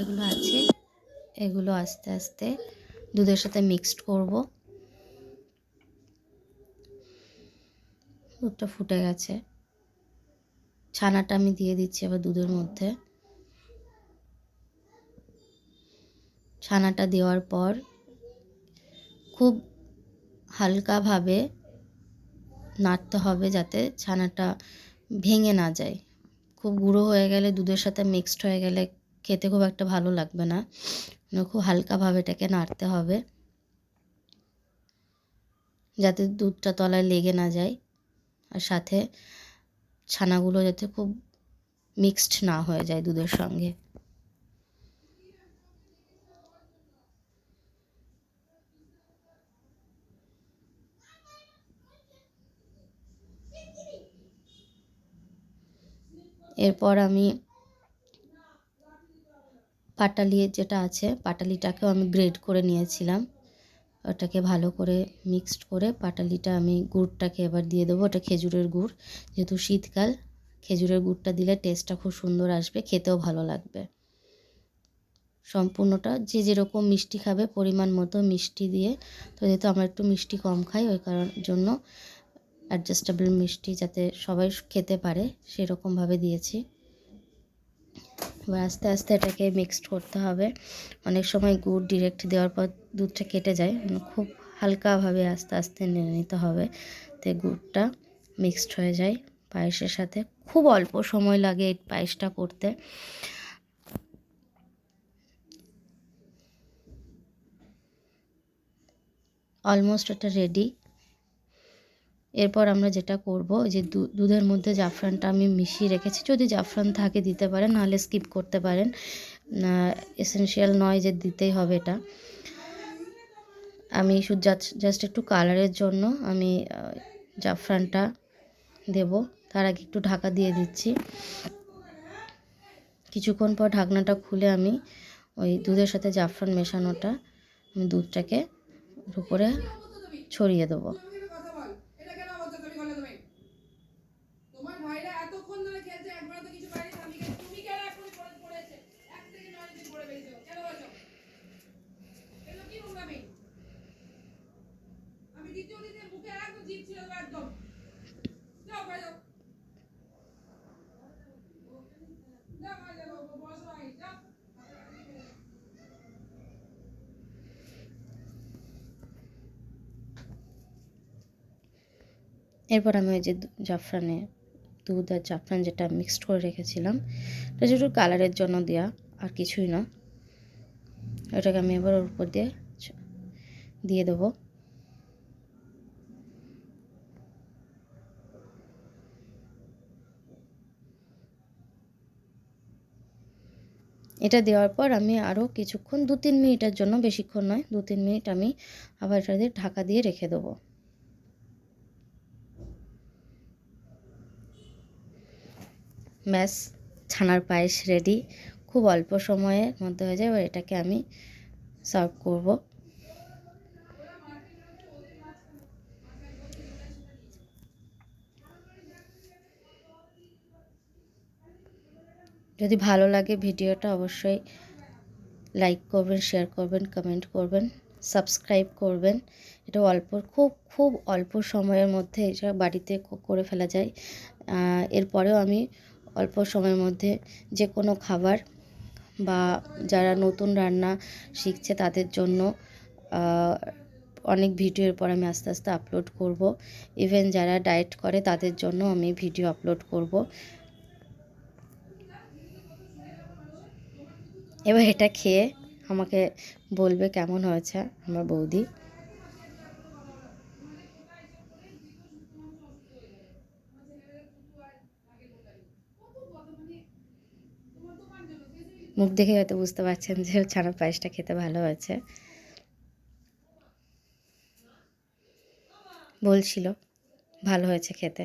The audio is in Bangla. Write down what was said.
এগুলো আছে। এগুলো আস্তে আস্তে দুধের সাথে মিক্সড করব। দুধটা ফুটে গেছে। ছানাটা আমি দিয়ে দিচ্ছি আবার দুধের মধ্যে। ছানাটা দেওয়ার পর খুব হালকাভাবে নাড়তে হবে যাতে ছানাটা ভেঙে না যায়। খুব গুঁড়ো হয়ে গেলে দুধের সাথে মিক্সড হয়ে গেলে খেতে খুব একটা ভালো লাগবে না। খুব হালকাভাবে এটাকে নাড়তে হবে। যাতে দুধটা তলায় লেগে না যায়। আর সাথে ছানাগুলো যাতে খুব মিক্সড না হয়ে যায় দুধের সঙ্গে। এরপর আমি পাটালি যেটা আছে, পাটালিটাকেও আমি গ্রেড করে নিয়েছিলাম। ওটাকে ভালো করে মিক্সড করে পাটালিটা আমি গুড়টাকে এবার দিয়ে দেবো। ওটা খেজুরের গুড়। যেহেতু শীতকাল, খেজুরের গুড়টা দিলে টেস্টটা খুব সুন্দর আসবে, খেতেও ভালো লাগবে। সম্পূর্ণটা যে যেরকম মিষ্টি খাবে, পরিমাণ মতো মিষ্টি দিয়ে। তো যেহেতু আমরা একটু মিষ্টি কম খাই, ওই কারণ জন্য অ্যাডজাস্টেবল মিষ্টি যাতে সবাই খেতে পারে, সেরকমভাবে দিয়েছি। আস্তে আস্তে এটাকে মিক্সড করতে হবে। অনেক সময় গুড় ডিরেক্ট দেওয়ার পর দুধটা কেটে যায়। মানে খুব হালকাভাবে আস্তে আস্তে নেড়ে নিতে হবে। তো গুড়টা মিক্সড হয়ে যায় পায়েসের সাথে। খুব অল্প সময় লাগে এই পায়েসটা করতে। অলমোস্ট এটা রেডি এরপর আমরা যেটা করব যে দুধের মধ্যে জাফরানটা আমি মিশিয়ে রেখেছি। যদি জাফরান থাকে দিতে পারেন, নাহলে স্কিপ করতে পারেন। এসেনশিয়াল নয় যে দিতেই হবে এটা। আমি শুধু জাস্ট একটু কালারের জন্য আমি জাফরানটা দেব। তার আগে একটু ঢাকা দিয়ে দিচ্ছি। কিছুক্ষণ পর ঢাকনাটা খুলে আমি ওই দুধের সাথে জাফরান মেশানোটা, আমি দুধটাকে উপরে ছড়িয়ে দেবো। এরপর আমি ওই যে জাফরানে দুধ আর জাফরান যেটা মিক্সড করে রেখেছিলাম, এটা শুধু কালারের জন্য দেওয়া আর কিছুই না এটাকে আমি এবার ওর উপর দিয়ে দিয়ে দেবো। এটা দেওয়ার পর আমি আরও কিছুক্ষণ দু তিন মিনিটের জন্য, বেশিক্ষণ নয় দু তিন মিনিট আমি আবার এটা দিয়ে ঢাকা দিয়ে রেখে দেবো। ব্যাস, ছানার পায়েস রেডি খুব অল্প সময়ের মধ্যে হয়ে যায় এবার এটাকে আমি সার্ভ করব। যদি ভালো লাগে ভিডিওটা, অবশ্যই লাইক করবেন শেয়ার করবেন কমেন্ট করবেন সাবস্ক্রাইব করবেন। এটা অল্প, খুব খুব অল্প সময়ের মধ্যে এটা বাড়িতে করে ফেলা যায়। এরপরেও আমি অল্প সময়ের মধ্যে যে কোনো খাবার বা যারা নতুন রান্না শিখছে তাদের জন্য অনেক ভিডিওর পর আমি আস্তে আস্তে আপলোড করব। ইভেন যারা ডায়েট করে তাদের জন্য আমি ভিডিও আপলোড করব। এবার এটা খেয়ে আমাকে বলবে কেমন হয়েছে আমার বৌদি। মুখ দেখে হয়তো বুঝতে পারছেন যে ছানার পায়েসটা খেতে ভালো হয়েছে বলছিল, ভালো হয়েছে খেতে।